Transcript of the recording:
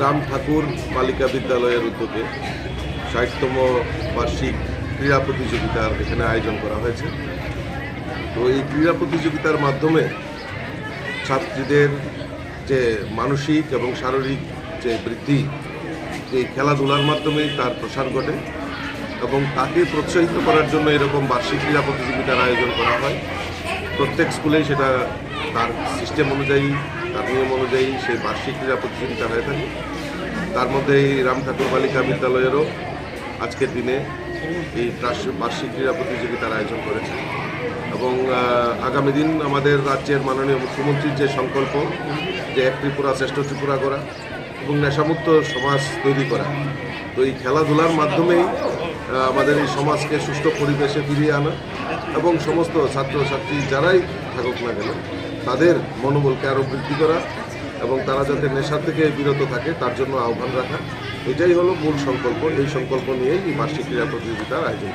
রাম ঠাকুর বালিকা বিদ্যালয়ের উদ্যোগে ষাটতম বার্ষিক ক্রীড়া প্রতিযোগিতার এখানে আয়োজন করা হয়েছে। তো এই ক্রীড়া প্রতিযোগিতার মাধ্যমে ছাত্রীদের যে মানসিক এবং শারীরিক যে বৃদ্ধি এই খেলাধুলার মাধ্যমেই তার প্রসার ঘটে এবং তাকে প্রোৎসাহিত করার জন্য এরকম বার্ষিক ক্রীড়া প্রতিযোগিতার আয়োজন করা হয়। প্রত্যেক স্কুলেই সেটা তার সিস্টেম অনুযায়ী তার নিয়ম অনুযায়ী সেই বার্ষিক ক্রীড়া প্রতিযোগিতা হয়ে থাকে। তার মধ্যে এই রাম ঠাকুর বালিকা বিদ্যালয়েরও আজকের দিনে এই বার্ষিক ক্রীড়া প্রতিযোগিতার আয়োজন করেছে। এবং আগামী দিন আমাদের রাজ্যের মাননীয় মুখ্যমন্ত্রীর যে সংকল্প যে এক ত্রিপুরা শ্রেষ্ঠ ত্রিপুরা করা এবং নেশামুক্ত সমাজ তৈরি করা, তো এই খেলাধুলার মাধ্যমেই আমাদের এই সমাজকে সুস্থ পরিবেশে ফিরিয়ে আনা এবং সমস্ত ছাত্রছাত্রী যারাই থাকুক না কেন, তাদের মনোবলকে আরও বৃদ্ধি করা এবং তারা যাতে নেশা থেকে বিরত থাকে, তার জন্য আহ্বান রাখা, এটাই হলো মূল সংকল্প এই সংকল্প নিয়েই এই বার্ষিক ক্রীড়া প্রতিযোগিতার আয়োজন।